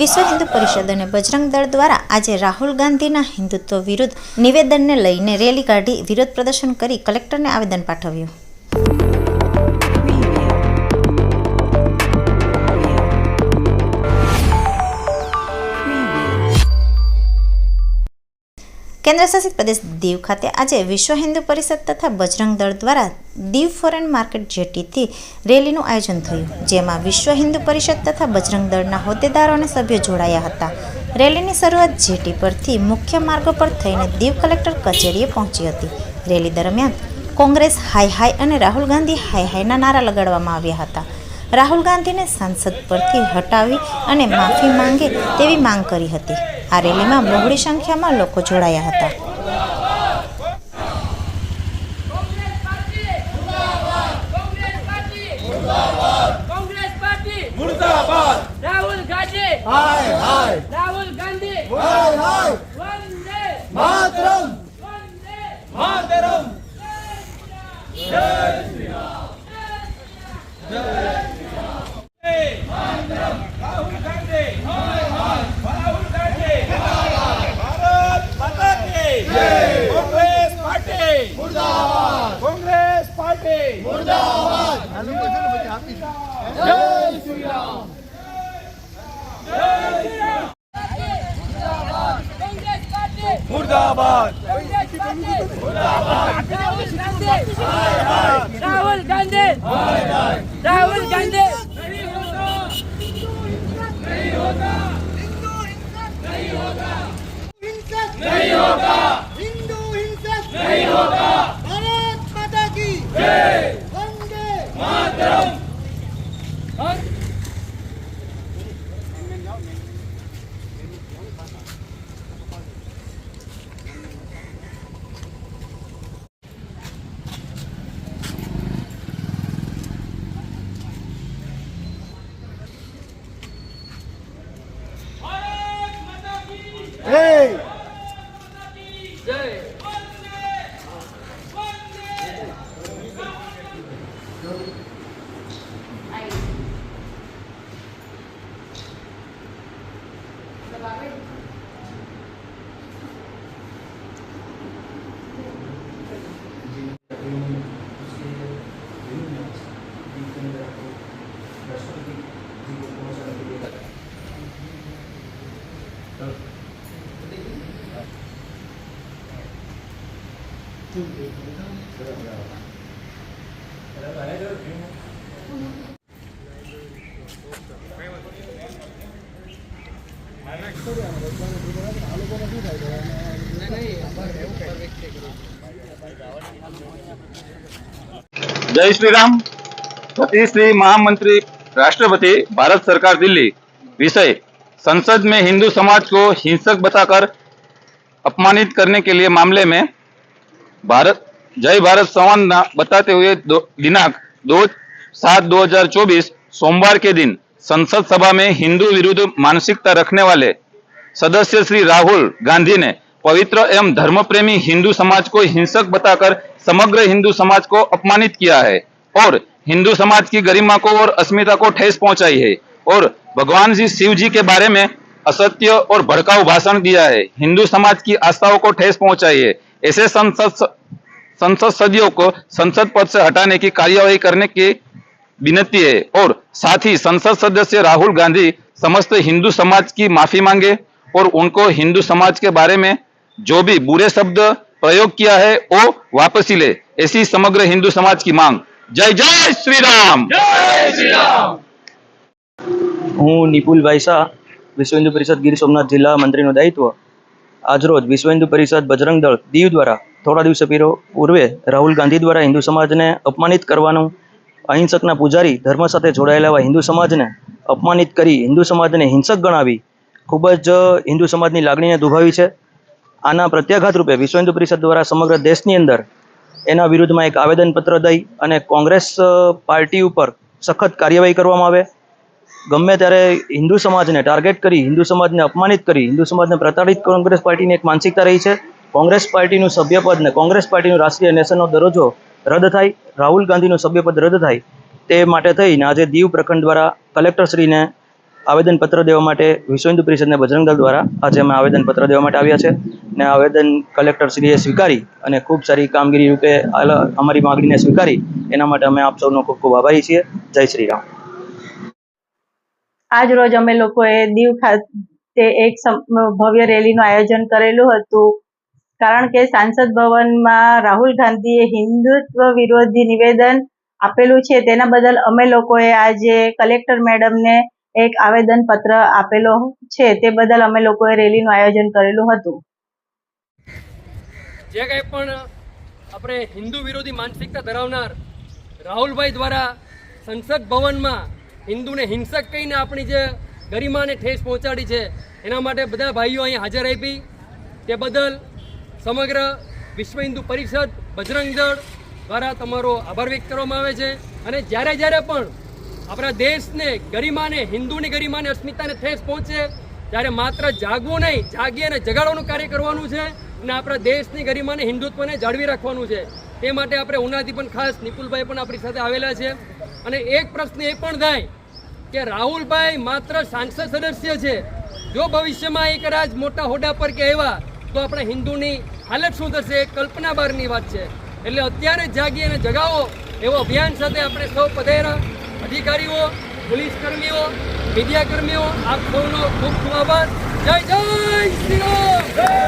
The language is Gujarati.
વિશ્વ હિન્દુ પરિષદ અને બજરંગ દળ દ્વારા આજે રાહુલ ગાંધીના હિન્દુત્વ વિરુદ્ધ નિવેદનને લઈને રેલી કાઢી વિરોધ પ્રદર્શન કરી કલેક્ટરને આવેદન પાઠવ્યું. કેન્દ્રશાસિત પ્રદેશ દીવ ખાતે આજે વિશ્વ હિન્દુ પરિષદ તથા બજરંગ દળ દ્વારા દીવ ફોરેન માર્કેટ જેટીથી રેલીનું આયોજન થયું, જેમાં વિશ્વ હિન્દુ પરિષદ તથા બજરંગ દળના હોદ્દેદારો અને સભ્યો જોડાયા હતા. રેલીની શરૂઆત જેટી પરથી મુખ્ય માર્ગો પર થઈને દીવ કલેક્ટર કચેરીએ પહોંચી હતી. રેલી દરમિયાન કોંગ્રેસ હાય હાય અને રાહુલ ગાંધી હાય હાયના નારા લગાડવામાં આવ્યા હતા. રાહુલ ગાંધીને સાંસદ પરથી હટાવી અને માફી માંગે તેવી માંગ કરી હતી. આ રેલીમાં મોગડી સંખ્યામાં લોકો જોડાયા હતા. રાહુલ जय श्री राम कांग्रेस पार्टी मुर्दाबाद कांग्रेस पार्टी राहुल गांधी राहुल गांधी नहीं होगा नहीं होगा नहीं होगा हिंदू हिंसक नहीं होगा भारत माता की जय જય જય राम पति श्री महामंत्री राष्ट्रपति भारत सरकार दिल्ली विषय, संसद में हिंदू समाज को हिंसक बताकर अपमानित करने के लिए मामले में भारत, जय भारत संवाद बताते हुए दिनांक दो, सात दो हज़ार चौबीस, सोमवार के दिन संसद सभा में हिंदू विरुद्ध मानसिकता रखने वाले सदस्य श्री राहुल गांधी ने पवित्र एवं धर्म प्रेमी हिंदू समाज को हिंसक बताकर समग्र हिंदू समाज को अपमानित किया है और हिंदू समाज की गरिमा को और अस्मिता को ठेस पहुंचाई है और भगवान जी शिव जी के बारे में असत्य और भड़काऊ भाषण दिया है। हिंदू समाज की आस्थाओं को ठेस पहुंचाई है। ऐसे संसद संसद सदस्यों को संसद पद से हटाने की कार्यवाही करने की विनती है और साथ ही संसद सदस्य राहुल गांधी समस्त हिंदू समाज की माफी मांगे और उनको हिंदू समाज के बारे में जो भी बुरे शब्द प्रयोग किया है वो वापसी ले ऐसी समग्र हिंदू समाज की मांग जय जय श्री राम जय श्री राम હું નિપુલભાઈ શાહ વિશ્વ હિન્દુ પરિષદ ગીર સોમનાથ જિલ્લા મંત્રીનું દાયિત્વ આજરોજ વિશ્વ હિન્દુ પરિષદ બજરંગ દળ દીવ દ્વારા થોડા દિવસો પીરો પૂર્વે રાહુલ ગાંધી દ્વારા હિન્દુ સમાજને અપમાનિત કરવાનું, અહિંસકના પૂજારી ધર્મ સાથે જોડાયેલા એવા હિન્દુ સમાજને અપમાનિત કરી હિન્દુ સમાજને હિંસક ગણાવી, ખૂબ જ હિન્દુ સમાજની લાગણીને દુભાવી છે. આના પ્રત્યાઘાત રૂપે વિશ્વ હિન્દુ પરિષદ દ્વારા સમગ્ર દેશની અંદર એના વિરુદ્ધમાં એક આવેદનપત્ર દઈ અને કોંગ્રેસ પાર્ટી ઉપર સખત કાર્યવાહી કરવામાં આવે. ગમે ત્યારે હિન્દુ સમાજને ટાર્ગેટ કરી, હિન્દુ સમાજને અપમાનિત કરી, હિન્દુ સમાજને પ્રતાડિત કોંગ્રેસ પાર્ટીની એક માનસિકતા રહી છે. કોંગ્રેસ પાર્ટીનું સભ્યપદ ને કોંગ્રેસ પાર્ટીનું રાષ્ટ્રીય નેશનનો દરજ્જો રદ થાય, રાહુલ ગાંધીનું સભ્યપદ રદ થાય, તે માટે થઈને આજે દીવ પ્રખંડ દ્વારા કલેક્ટરશ્રીને આવેદનપત્ર દેવા માટે વિશ્વ હિન્દુ પરિષદના બજરંગ દળ દ્વારા આજે અમે આવેદનપત્ર દેવા માટે આવ્યા છે ને આવેદન કલેક્ટર શ્રીએ સ્વીકારી અને ખૂબ સારી કામગીરી રૂપે અમારી માગણીને સ્વીકારી. એના માટે અમે આપ સૌનો ખૂબ ખૂબ આભારી છીએ. જય શ્રી રામ. આજ રોજ અમે લોકોએ દીવ ખાતે એક ભવ્ય રેલીનું આયોજન કરેલું હતું. કારણ કે સાંસદ ભવનમાં રાહુલ ગાંધીએ હિન્દુત્વ વિરોધી નિવેદન આપેલું છે, તેના બદલ અમે લોકોએ આજે કલેક્ટર મેડમને એક આવેદન પત્ર આપેલો છે, તે બદલ અમે લોકોએ રેલીનું આયોજન કરેલું હતું. જે કંઈ પણ આપણે હિન્દુ વિરોધી માનસિકતા ધરાવનાર રાહુલભાઈ દ્વારા સંસદ ભવનમાં હિન્દુને હિંસક કહીને આપણી જે ગરિમાને ઠેસ પહોંચાડી છે, એના માટે બધા ભાઈઓ અહીં હાજર આપી. તે બદલ સમગ્ર વિશ્વ હિન્દુ પરિષદ, બજરંગ દળ દ્વારા તમારો આભાર વ્યક્ત કરવામાં આવે છે. અને જ્યારે જ્યારે પણ આપણા દેશને ગરિમાને, હિન્દુની ગરિમાને, અસ્મિતાને ઠેસ પહોંચે, ત્યારે માત્ર જાગવું નહીં, જાગી અને જગાડવાનું કાર્ય કરવાનું છે અને આપણા દેશની ગરિમાને હિન્દુત્વને જાળવી રાખવાનું છે. તે માટે આપણે ઉનાથી પણ ખાસ નિપુલભાઈ પણ આપણી સાથે આવેલા છે. અને એક પ્રશ્ન એ પણ થાય કે રાહુલભાઈ માત્ર સાંસદ સદસ્ય છે. જો ભવિષ્યમાં એક રાજ મોટા હોદ્દા પર કે આવ્યા તો આપણે હિન્દુની હાલત શું થશે એ કલ્પના બહારની વાત છે. એટલે અત્યારે જાગી અને જગાવો એવો અભિયાન સાથે આપણે સૌ પધેરા અધિકારીઓ પોલીસ કર્મીઓ મીડિયા કર્મીઓ આપ સૌનો ખૂબ ખૂબ આભાર. જય જય શ્રી